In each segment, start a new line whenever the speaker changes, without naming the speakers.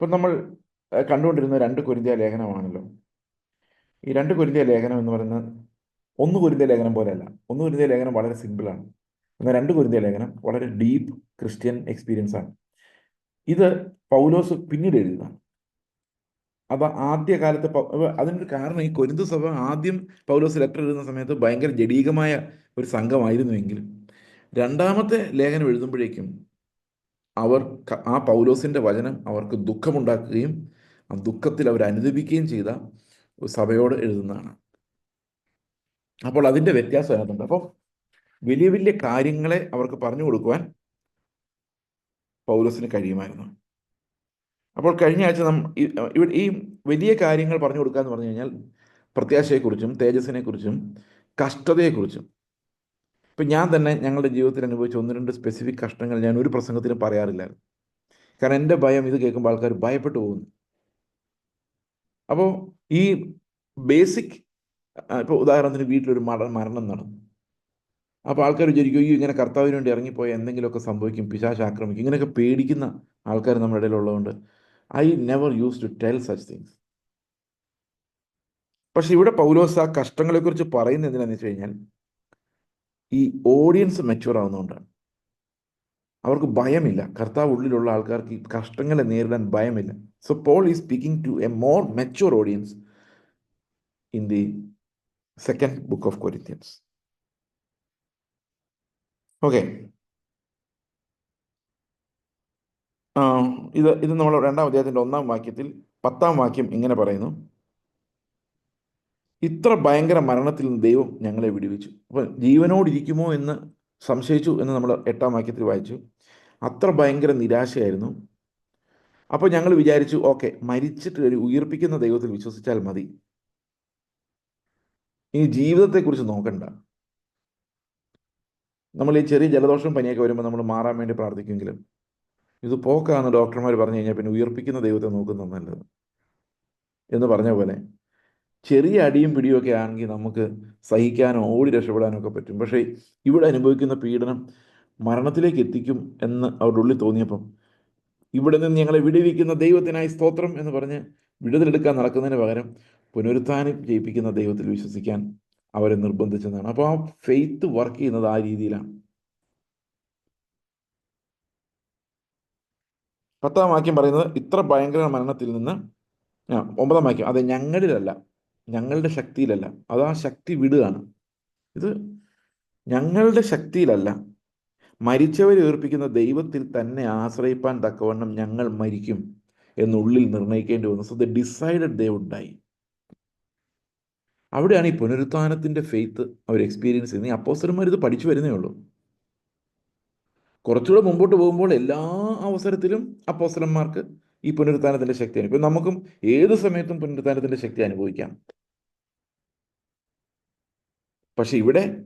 ഇപ്പം നമ്മൾ കണ്ടുകൊണ്ടിരുന്ന രണ്ട് കൊരിന്ത്യ ലേഖനമാണല്ലോ. ഈ രണ്ട് കൊരിന്ത്യ ലേഖനം എന്ന് പറയുന്നത് ഒന്ന് കൊരിന്ത്യ ലേഖനം പോലെയല്ല. ഒന്ന് കൊരിന്ത്യ ലേഖനം വളരെ സിമ്പിളാണ്. എന്നാൽ രണ്ട് കൊരിന്ത്യ ലേഖനം വളരെ ഡീപ്പ് ക്രിസ്ത്യൻ എക്സ്പീരിയൻസ് ആണ്. ഇത് പൗലോസ് പിന്നീട് എഴുതുന്നതാണ്. അത് ആദ്യ കാലത്ത് അപ്പൊ അതിനൊരു കാരണം ഈ കൊരിന്ത സഭ ആദ്യം പൗലോസ് ലെറ്റർ എഴുതുന്ന സമയത്ത് ഭയങ്കര ജഡീകമായ ഒരു സംഘമായിരുന്നുവെങ്കിലും രണ്ടാമത്തെ ലേഖനം എഴുതുമ്പോഴേക്കും അവർ ആ പൗലോസിന്റെ വചനം അവർക്ക് ദുഃഖമുണ്ടാക്കുകയും ആ ദുഃഖത്തിൽ അവർ അനുദപിക്കുകയും ചെയ്ത സഭയോട് എഴുതുന്നതാണ്. അപ്പോൾ അതിന്റെ വ്യത്യാസം അതിനകത്തുണ്ട്. അപ്പോൾ വലിയ വലിയ കാര്യങ്ങളെ അവർക്ക് പറഞ്ഞു കൊടുക്കുവാൻ പൗലോസിന് കഴിയുമായിരുന്നു. അപ്പോൾ കഴിഞ്ഞ ആഴ്ച നാം ഇവിടെ ഈ വലിയ കാര്യങ്ങൾ പറഞ്ഞു കൊടുക്കുക എന്ന് പറഞ്ഞു കഴിഞ്ഞാൽ പ്രത്യാശയെക്കുറിച്ചും തേജസ്സിനെക്കുറിച്ചും കഷ്ടതയെക്കുറിച്ചും ഇപ്പം ഞാൻ തന്നെ ഞങ്ങളുടെ ജീവിതത്തിൽ അനുഭവിച്ച ഒന്ന് രണ്ട് സ്പെസിഫിക് കഷ്ടങ്ങൾ ഞാൻ ഒരു പ്രസംഗത്തിനും പറയാറില്ലായിരുന്നു കാരണം എന്റെ ഭയം ഇത് കേൾക്കുമ്പോൾ ആൾക്കാർ ഭയപ്പെട്ടു പോകുന്നു. അപ്പോൾ ഈ ബേസിക് ഇപ്പോൾ ഉദാഹരണത്തിന് വീട്ടിലൊരു മട മരണം നടന്നു. അപ്പോൾ ആൾക്കാർ വിചാരിക്കും ഈ ഇങ്ങനെ കർത്താവിന് വേണ്ടി ഇറങ്ങിപ്പോയ എന്തെങ്കിലുമൊക്കെ സംഭവിക്കും പിശാച് ആക്രമിക്കും. ഇങ്ങനെയൊക്കെ പേടിക്കുന്ന ആൾക്കാർ നമ്മുടെ ഇടയിലുള്ളതുകൊണ്ട് I never use to tell such things പക്ഷെ ഇവിടെ പൗലോസ് ആ കഷ്ടങ്ങളെക്കുറിച്ച് പറയുന്നത് എന്തിനാന്ന് വെച്ച് കഴിഞ്ഞാൽ ഈ ഓഡിയൻസ് മെച്യൂർ ആവുന്നതുകൊണ്ടാണ്. അവർക്ക് ഭയമില്ല. കർത്താവ് ഉള്ളിലുള്ള ആൾക്കാർക്ക് ഈ കഷ്ടങ്ങളെ നേരിടാൻ ഭയമില്ല. So Paul is speaking to a more mature audience in the second book of Corinthians okay ഇത് ഇത് നമ്മൾ രണ്ടാം അധ്യായത്തിന്റെ ഒന്നാം വാക്യത്തിൽ പത്താം വാക്യം ഇങ്ങനെ പറയുന്നു. ഇത്ര ഭയങ്കര മരണത്തിൽ നിന്ന് ദൈവം ഞങ്ങളെ വിടുവിച്ചു. അപ്പോൾ ജീവനോടിരിക്കുമോ എന്ന് സംശയിച്ചു എന്ന് നമ്മൾ എട്ടാം വാക്യത്തിൽ വായിച്ചു. അത്ര ഭയങ്കര നിരാശയായിരുന്നു. അപ്പോൾ ഞങ്ങൾ വിചാരിച്ചു ഓക്കെ മരിച്ചിട്ട് ഒരു ഉയർപ്പിക്കുന്ന ദൈവത്തിൽ വിശ്വസിച്ചാൽ മതി. ഈ ജീവിതത്തെക്കുറിച്ച് നോക്കണ്ട. നമ്മൾ ഈ ചെറിയ ജലദോഷം പനിയൊക്കെ വരുമ്പോൾ നമ്മൾ മാറാൻ വേണ്ടി പ്രാർത്ഥിക്കുമെങ്കിലും ഇത് പോക്കാന്ന് ഡോക്ടർമാർ പറഞ്ഞു കഴിഞ്ഞാൽ പിന്നെ ഉയർപ്പിക്കുന്ന ദൈവത്തെ നോക്കുന്നത് നല്ലത് എന്ന് പറഞ്ഞ പോലെ ചെറിയ അടിയും പിടിയും ഒക്കെ ആണെങ്കിൽ നമുക്ക് സഹിക്കാനോ ഓടി രക്ഷപ്പെടാനോ ഒക്കെ പറ്റും. പക്ഷേ ഇവിടെ അനുഭവിക്കുന്ന പീഡനം മരണത്തിലേക്ക് എത്തിക്കും എന്ന് അവരുടെ ഉള്ളിൽ തോന്നിയപ്പം ഇവിടെ നിന്ന് ഞങ്ങളെ വിടുവിക്കുന്ന ദൈവത്തിനായി സ്തോത്രം എന്ന് പറഞ്ഞ് വിടുതലെടുക്കാൻ നടക്കുന്നതിന് പകരം പുനരുത്ഥാനം ജയിപ്പിക്കുന്ന ദൈവത്തിൽ വിശ്വസിക്കാൻ അവരെ നിർബന്ധിച്ചതാണ് അപ്പോൾ ആ ഫെയ്ത്ത് വർക്ക് ചെയ്യുന്നത് ആ രീതിയിലാണ്. പത്താം വാക്യം പറയുന്നത് ഇത്ര ഭയങ്കര മരണത്തിൽ നിന്ന് ഒമ്പതാം വാക്യം അത് ഞങ്ങളിലല്ല ഞങ്ങളുടെ ശക്തിയിലല്ല. അത് ആ ശക്തി വിടുകയാണ്. ഇത് ഞങ്ങളുടെ ശക്തിയിലല്ല. മരിച്ചവരെ ഉയർപ്പിക്കുന്ന ദൈവത്തിൽ തന്നെ ആശ്രയിപ്പാൻ തക്കവണ്ണം ഞങ്ങൾ മരിക്കും എന്നുള്ളിൽ നിർണയിക്കേണ്ടി വന്നു. സോ ദ ഡിസൈഡഡ് ദേ ഉണ്ടായി. അവിടെയാണ് ഈ പുനരുത്ഥാനത്തിന്റെ ഫെയ്ത്ത് അവർ എക്സ്പീരിയൻസ് ചെയ്യുന്നത്. ഈ അപ്പോസ്റ്റർമാർ ഇത് പഠിച്ചു വരുന്നേ ഉള്ളൂ. കുറച്ചുകൂടെ മുമ്പോട്ട് പോകുമ്പോൾ എല്ലാ അവസരത്തിലും അപ്പോസ്റ്റർമാർക്ക് ഈ പുനരുത്ഥാനത്തിന്റെ ശക്തിയാണ് അനുഭവം. നമുക്കും ഏത് സമയത്തും പുനരുത്ഥാനത്തിന്റെ ശക്തി അനുഭവിക്കാം. പക്ഷെ ഇവിടെ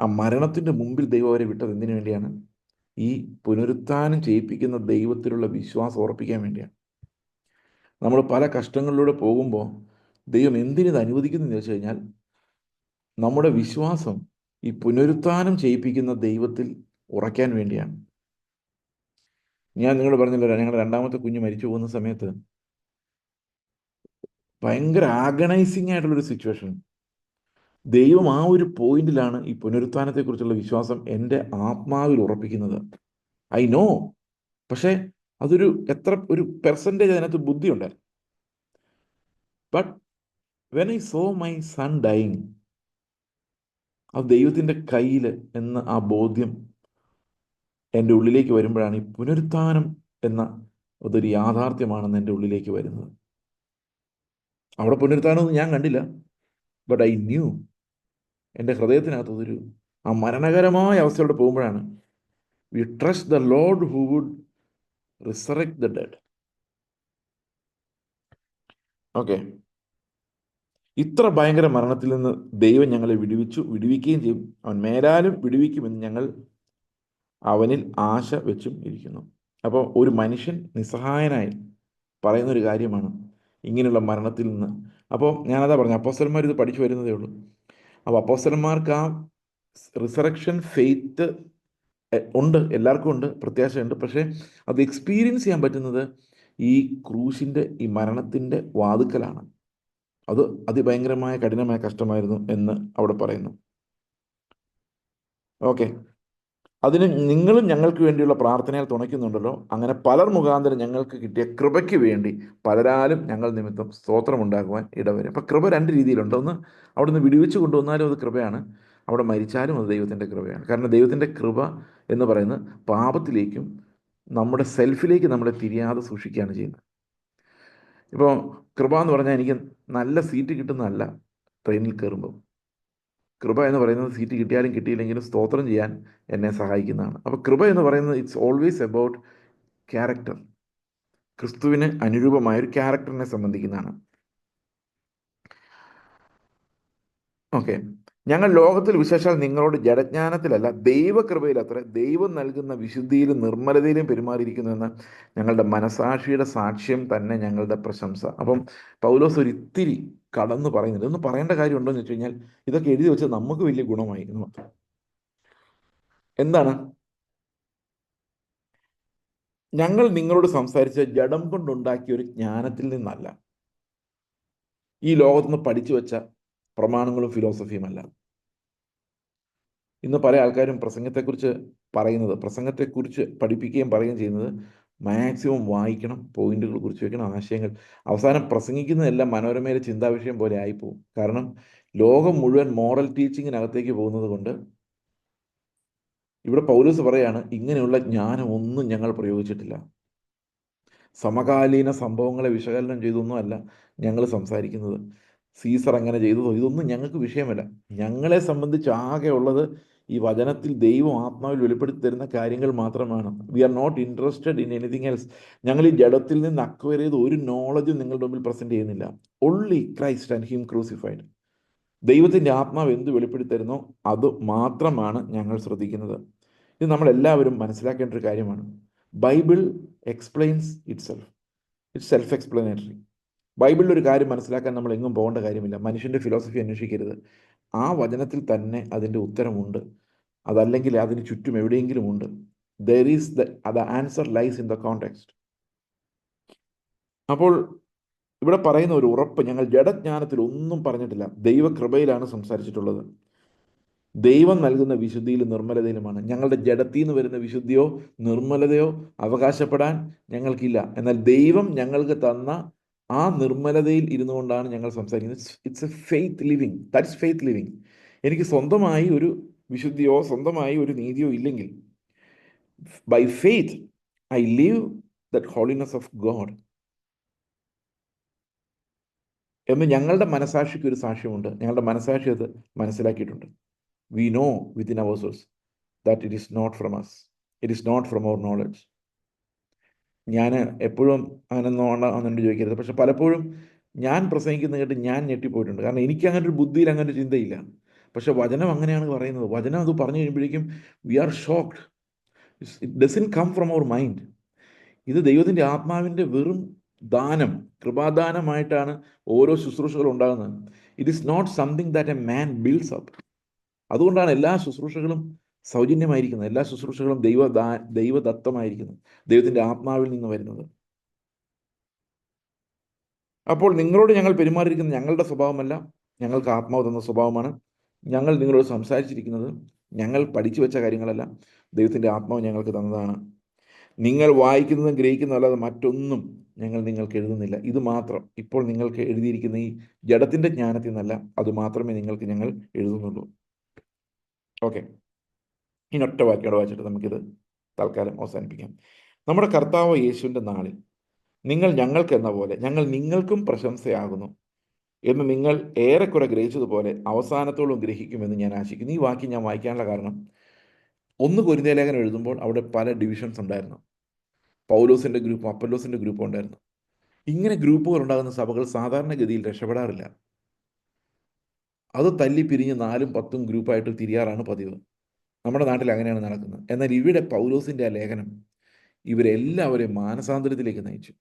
ആ മരണത്തിന്റെ മുമ്പിൽ ദൈവം അവരെ വിട്ടത് എന്തിനു വേണ്ടിയാണ്? ഈ പുനരുത്ഥാനം ചെയ്യിപ്പിക്കുന്ന ദൈവത്തിലുള്ള വിശ്വാസം ഉറപ്പിക്കാൻ വേണ്ടിയാണ്. നമ്മൾ പല കഷ്ടങ്ങളിലൂടെ പോകുമ്പോൾ ദൈവം എന്തിനിത് അനുവദിക്കുന്നു എന്ന് വെച്ച് കഴിഞ്ഞാൽ നമ്മുടെ വിശ്വാസം ഈ പുനരുത്ഥാനം ചെയ്യിപ്പിക്കുന്ന ദൈവത്തിൽ ഉറയ്ക്കാൻ വേണ്ടിയാണ്. ഞാൻ നിങ്ങൾ പറഞ്ഞല്ലോ ഞങ്ങളുടെ രണ്ടാമത്തെ കുഞ്ഞ് മരിച്ചു പോകുന്ന സമയത്ത് ഭയങ്കര ആഗണൈസിങ് ആയിട്ടുള്ളൊരു സിറ്റുവേഷൻ ദൈവം ആ ഒരു പോയിന്റിലാണ് ഈ പുനരുത്ഥാനത്തെക്കുറിച്ചുള്ള വിശ്വാസം എന്റെ ആത്മാവിൽ ഉറപ്പിക്കുന്നത്. ഐ നോ പക്ഷേ അതൊരു എത്ര ഒരു പെർസെന്റേജ് അതിനകത്ത് ബുദ്ധിയുണ്ട്. But when I saw my son dying അത് ദൈവത്തിന്റെ കയ്യിൽ എന്ന ആ ബോധ്യം എന്റെ ഉള്ളിലേക്ക് വരുമ്പോഴാണ് ഈ പുനരുത്ഥാനം എന്ന അതൊരു യാഥാർത്ഥ്യമാണെന്ന് എന്റെ ഉള്ളിലേക്ക് വരുന്നത്. അവിടെ പുനരുത്ഥാനമൊന്നും ഞാൻ കണ്ടില്ല. ബട്ട് ഐ ന്യൂ എന്റെ ഹൃദയത്തിനകത്ത് അതൊരു ആ മരണകരമായ അവസ്ഥയോടെ പോകുമ്പോഴാണ് we trust the Lord who would resurrect the dead okay ഇത്ര ഭയങ്കര മരണത്തിൽ നിന്ന് ദൈവം ഞങ്ങളെ വിടുവിച്ചു വിടുവിക്കുകയും ചെയ്യും. അവൻ മേലാലും വിടുവിക്കുമെന്ന് ഞങ്ങൾ അവനിൽ ആശ വെച്ചും ഇരിക്കുന്നു. അപ്പോൾ ഒരു മനുഷ്യൻ നിസ്സഹായനായി പറയുന്ന ഒരു കാര്യമാണ് ഇങ്ങനെയുള്ള മരണത്തിൽ നിന്ന്. അപ്പോൾ ഞാനതാ പറഞ്ഞു അപ്പോസ്റ്റലന്മാർ ഇത് പഠിച്ചു വരുന്നതേ ഉള്ളൂ. അപ്പോൾ അപ്പോസ്റ്റർമാർക്ക് ആ റിസറക്ഷൻ ഫെയ്ത്ത് ഉണ്ട്. എല്ലാവർക്കും ഉണ്ട്. പ്രത്യാശയുണ്ട്. പക്ഷേ അത് എക്സ്പീരിയൻസ് ചെയ്യാൻ പറ്റുന്നത് ഈ ക്രൂശിന്റെ ഈ മരണത്തിന്റെ വാതുക്കലാണ്. അത് അതിഭയങ്കരമായ കഠിനമായ കഷ്ടമായിരുന്നു എന്ന് അവിടെ പറയുന്നു. ഓക്കെ അതിന് നിങ്ങളും ഞങ്ങൾക്ക് വേണ്ടിയുള്ള പ്രാർത്ഥനയിൽ തുണയ്ക്കുന്നുണ്ടല്ലോ. അങ്ങനെ പലർ മുഖാന്തരം ഞങ്ങൾക്ക് കിട്ടിയ കൃപയ്ക്ക് വേണ്ടി പലരാലും ഞങ്ങൾ നിമിത്തം സ്തോത്രമുണ്ടാകുവാൻ ഇടവരും. അപ്പം കൃപ രണ്ട് രീതിയിലുണ്ട്. ഒന്ന് അവിടുന്ന് വിടുവിച്ച് കൊണ്ടുവന്നാലും അത് കൃപയാണ്. അവിടെ മരിച്ചാലും അത് ദൈവത്തിന്റെ കൃപയാണ്. കാരണം ദൈവത്തിന്റെ കൃപ എന്ന് പറയുന്നത് പാപത്തിലേക്കും നമ്മുടെ സെൽഫിലേക്ക് നമ്മളെ തിരിയാതെ സൂക്ഷിക്കുകയാണ് ചെയ്യുന്നത്. ഇപ്പോൾ കൃപ എന്ന് പറഞ്ഞാൽ എനിക്ക് നല്ല സീറ്റ് കിട്ടുന്നതല്ല ട്രെയിനിൽ കയറുമ്പോൾ കൃപ എന്ന് പറയുന്നത് സീറ്റ് കിട്ടിയാലും കിട്ടിയില്ലെങ്കിലും സ്തോത്രം ചെയ്യാൻ എന്നെ സഹായിക്കുന്നതാണ്. അപ്പോൾ കൃപ എന്ന് പറയുന്നത് ഇറ്റ്സ് ഓൾവേസ് അബൌട്ട് ക്യാരക്ടർ ക്രിസ്തുവിന് അനുരൂപമായ ഒരു ക്യാരക്ടറിനെ സംബന്ധിക്കുന്നതാണ്. ഓക്കെ ഞങ്ങൾ ലോകത്തിൽ വിശേഷാൽ നിങ്ങളോട് ജഡജ്ഞാനത്തിലല്ല ദൈവകൃപയിൽ അത്ര ദൈവം നൽകുന്ന വിശുദ്ധിയിലും നിർമ്മലതയിലും പെരുമാറിയിരിക്കുന്നുവെന്ന് ഞങ്ങളുടെ മനസാക്ഷിയുടെ സാക്ഷ്യം തന്നെ ഞങ്ങളുടെ പ്രശംസ. അപ്പം പൗലോസ് ഒരു ഇത്തിരി കടന്നു പറയുന്നുണ്ട്. ഒന്ന് പറയേണ്ട കാര്യമുണ്ടോ എന്ന് വെച്ച് കഴിഞ്ഞാൽ ഇതൊക്കെ എഴുതി വെച്ചത് നമുക്ക് വലിയ ഗുണമായി എന്ന് മാത്രം. എന്താണ്? ഞങ്ങൾ നിങ്ങളോട് സംസാരിച്ച ജഡം കൊണ്ടുണ്ടാക്കിയ ഒരു ജ്ഞാനത്തിൽ നിന്നല്ല. ഈ ലോകത്തുനിന്ന് പഠിച്ചു വെച്ച പ്രമാണങ്ങളും ഫിലോസഫിയും അല്ല ഇന്ന് പല ആൾക്കാരും പ്രസംഗത്തെക്കുറിച്ച് പറയുന്നത് പ്രസംഗത്തെക്കുറിച്ച് പഠിപ്പിക്കുകയും പറയുകയും ചെയ്യുന്നത് മാക്സിമം വായിക്കണം പോയിന്റുകൾ കുറിച്ച് വെക്കണം ആശയങ്ങൾ. അവസാനം പ്രസംഗിക്കുന്നതെല്ലാം മനോരമയിലെ ചിന്താവിഷയം പോലെ ആയിപ്പോവും. കാരണം ലോകം മുഴുവൻ മോറൽ ടീച്ചിങ്ങിനകത്തേക്ക് പോകുന്നത് കൊണ്ട് ഇവിടെ പൗലൂസ് പറയാണ് ഇങ്ങനെയുള്ള ജ്ഞാനം ഒന്നും ഞങ്ങൾ പ്രയോഗിച്ചിട്ടില്ല. സമകാലീന സംഭവങ്ങളെ വിശകലനം ചെയ്തൊന്നുമല്ല ഞങ്ങൾ സംസാരിക്കുന്നത്. സീസർ അങ്ങനെ ചെയ്തതോ ഇതൊന്നും ഞങ്ങൾക്ക് വിഷയമല്ല ഞങ്ങളെ സംബന്ധിച്ച് ആകെ ഉള്ളത് ഈ വചനത്തിൽ ദൈവം ആത്മാവിൽ വെളിപ്പെടുത്തി തരുന്ന കാര്യങ്ങൾ മാത്രമാണ്. We are not interested in anything else ഞങ്ങൾ ഈ ജഡത്തിൽ നിന്ന് അക്വയർ ചെയ്ത് ഒരു നോളജും നിങ്ങളുടെ മുമ്പിൽ പ്രസന്റ് ചെയ്യുന്നില്ല. Only Christ and him crucified ദൈവത്തിന്റെ ആത്മാവ് എന്ത് വെളിപ്പെടുത്തി തരുന്നോ അത് മാത്രമാണ് ഞങ്ങൾ ശ്രദ്ധിക്കുന്നത്. ഇത് നമ്മളെല്ലാവരും മനസ്സിലാക്കേണ്ട ഒരു കാര്യമാണ്. Bible explains itself itself explanatory ബൈബിളിൽ ഒരു കാര്യം മനസ്സിലാക്കാൻ നമ്മൾ എങ്ങും പോകേണ്ട കാര്യമില്ല. മനുഷ്യന്റെ ഫിലോസഫി അന്വേഷിക്കരുത്. ആ വചനത്തിൽ തന്നെ അതിന്റെ ഉത്തരമുണ്ട്. അതല്ലെങ്കിൽ അതിന് ചുറ്റും എവിടെയെങ്കിലും ഉണ്ട്. There is the the answer lies in the context അപ്പോൾ ഇവിടെ പറയുന്ന ഒരു ഉറപ്പ് ഞങ്ങൾ ജഡജ്ഞാനത്തിൽ ഒന്നും പറഞ്ഞിട്ടില്ല. ദൈവകൃപയിലാണ് സംസാരിച്ചിട്ടുള്ളത്. ദൈവം നൽകുന്ന വിശുദ്ധിയിലും നിർമ്മലതയിലുമാണ്. ഞങ്ങളുടെ ജഡത്തിൽ നിന്ന് വരുന്ന വിശുദ്ധിയോ നിർമ്മലതയോ അവകാശപ്പെടാൻ ഞങ്ങൾക്കില്ല. എന്നാൽ ദൈവം ഞങ്ങൾക്ക് തന്ന ആ നിർമ്മലതയിൽ ഇരുന്നു കൊണ്ടാണ് ഞങ്ങൾ സംസാരിക്കുന്നത്. It's a faith living that's faith living എനിക്ക് സ്വന്തമായി ഒരു വിശുദ്ധിയോ സ്വന്തമായി ഒരു നീതിയോ ഇല്ലെങ്കിൽ by faith I live that holiness of God എന്ന് ഞങ്ങളുടെ മനസാക്ഷിക്ക് ഒരു സാക്ഷ്യമുണ്ട്. ഞങ്ങളുടെ മനസാക്ഷി അത് മനസ്സിലാക്കിയിട്ടുണ്ട്. We know within our source that it is not from us it is not from our knowledge ഞാൻ എപ്പോഴും അങ്ങനെ നോണമെന്നുണ്ട് ചോദിക്കരുത്. പക്ഷെ പലപ്പോഴും ഞാൻ പ്രസംഗിക്കുന്ന കേട്ട് ഞാൻ ഞെട്ടിപ്പോയിട്ടുണ്ട്. കാരണം എനിക്ക് അങ്ങനെ ഒരു ബുദ്ധിയിൽ അങ്ങനെ ഒരു ചിന്തയില്ല. പക്ഷെ വചനം അങ്ങനെയാണ് പറയുന്നത്. വചനം അത് പറഞ്ഞു കഴിയുമ്പോഴേക്കും we are shocked it doesn't come from our mind ഇത് ദൈവത്തിന്റെ ആത്മാവിന്റെ വെറും ദാനം കൃപാദാനമായിട്ടാണ് ഓരോ ശുശ്രൂഷകളും ഉണ്ടാകുന്നത്. It is not something that a man builds up അതുകൊണ്ടാണ് എല്ലാ ശുശ്രൂഷകളും സൗജന്യമായിരിക്കുന്നത് എല്ലാ ശുശ്രൂഷകളും ദൈവ ദൈവദത്തമായിരിക്കുന്നത് ദൈവത്തിന്റെ ആത്മാവിൽ നിന്ന് വരുന്നത്. അപ്പോൾ നിങ്ങളോട് ഞങ്ങൾ പെരുമാറിയിരിക്കുന്നത് ഞങ്ങളുടെ സ്വഭാവമല്ല. ഞങ്ങൾക്ക് ആത്മാവ് തന്ന സ്വഭാവമാണ്. ഞങ്ങൾ നിങ്ങളോട് സംസാരിച്ചിരിക്കുന്നത് ഞങ്ങൾ പഠിച്ചു വെച്ച കാര്യങ്ങളല്ല. ദൈവത്തിന്റെ ആത്മാവ് ഞങ്ങൾക്ക് തന്നതാണ്. നിങ്ങൾ വായിക്കുന്നതും ഗ്രഹിക്കുന്നതും അല്ലാതെ മറ്റൊന്നും ഞങ്ങൾ നിങ്ങൾക്ക് എഴുതുന്നില്ല. ഇത് മാത്രം. ഇപ്പോൾ നിങ്ങൾക്ക് എഴുതിയിരിക്കുന്ന ഈ ജഡത്തിന്റെ ജ്ഞാനത്തിൽ നിന്നല്ല. അത് മാത്രമേ നിങ്ങൾക്ക് ഞങ്ങൾ എഴുതുന്നുള്ളൂ. ഓക്കെ. ഇനി ഒറ്റ വാക്യോടെ വായിച്ചിട്ട് നമുക്കിത് തൽക്കാലം അവസാനിപ്പിക്കാം. നമ്മുടെ കർത്താവ് യേശുവിന്റെ നാളിൽ നിങ്ങൾ ഞങ്ങൾക്ക് എന്ന പോലെ ഞങ്ങൾ നിങ്ങൾക്കും പ്രശംസയാകുന്നു എന്ന് നിങ്ങൾ ഏറെക്കുറെ ഗ്രഹിച്ചതുപോലെ അവസാനത്തോളം ഗ്രഹിക്കുമെന്ന് ഞാൻ ആശിക്കുന്നു. ഈ വാക്യം ഞാൻ വായിക്കാനുള്ള കാരണം ഒന്ന് കൊരിന്ത ലേഖനം എഴുതുമ്പോൾ അവിടെ പല ഡിവിഷൻസ് ഉണ്ടായിരുന്നു. പൗലോസിന്റെ ഗ്രൂപ്പും അപ്പല്ലോസിന്റെ ഗ്രൂപ്പും ഉണ്ടായിരുന്നു. ഇങ്ങനെ ഗ്രൂപ്പുകൾ ഉണ്ടാകുന്ന സഭകൾ സാധാരണഗതിയിൽ രക്ഷപ്പെടാറില്ല. അത് തല്ലി പിരിഞ്ഞ് നാലും പത്തും ഗ്രൂപ്പായിട്ട് തിരിയാറാണ് പതിവ്. നമ്മുടെ നാട്ടിൽ അങ്ങനെയാണ് നടക്കുന്നത്. എന്നാൽ ഇവിടെ പൗലോസിന്റെ ആ ലേഖനം ഇവരെല്ലാവരെയും മാനസാന്തരത്തിലേക്ക് നയിച്ചു.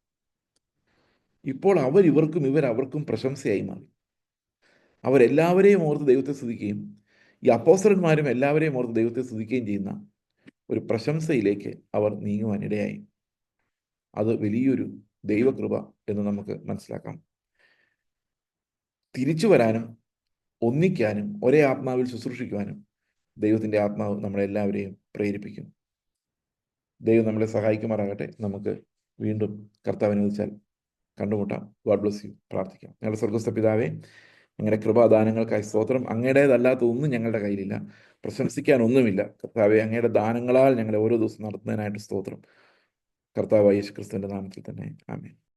ഇപ്പോൾ അവർ ഇവർക്കും ഇവർവർക്കും പ്രശംസയായി മാറി. അവരെല്ലാവരെയും ഓർത്ത് ദൈവത്തെ സ്തുതിക്കുകയും ഈ അപ്പോസറന്മാരും എല്ലാവരെയും ഓർത്ത് ദൈവത്തെ സ്തുതിക്കുകയും ചെയ്യുന്ന ഒരു പ്രശംസയിലേക്ക് അവർ നീങ്ങുവാനിടയായി അത് വലിയൊരു ദൈവകൃപ എന്ന് നമുക്ക് മനസ്സിലാക്കാം. തിരിച്ചു വരാനും ഒന്നിക്കാനും ഒരേ ആത്മാവിൽ ശുശ്രൂഷിക്കുവാനും ദൈവത്തിന്റെ ആത്മാവ് നമ്മളെല്ലാവരെയും പ്രേരിപ്പിക്കും. ദൈവം നമ്മളെ സഹായിക്കുമാറാകട്ടെ. നമുക്ക് വീണ്ടും കർത്താവിനെ വെച്ചാൽ കണ്ടുമുട്ടാം. ഗോഡ് ബ്ലസ് യു പ്രാർത്ഥിക്കാം. ഞങ്ങളുടെ സ്വർഗസ്ഥ പിതാവേ ഞങ്ങളുടെ കൃപാദാനങ്ങൾക്കായി സ്തോത്രം. അങ്ങയുടേതല്ലാത്തതൊന്നും ഞങ്ങളുടെ കയ്യിലില്ല. പ്രശംസിക്കാനൊന്നുമില്ല. കർത്താവെ അങ്ങയുടെ ദാനങ്ങളാൽ ഞങ്ങളെ ഓരോ ദിവസം നടത്തുന്നതിനായിട്ട് സ്തോത്രം. കർത്താവ് യേശു ക്രിസ്തുവിന്റെ നാമത്തിൽ തന്നെ. ആമേൻ.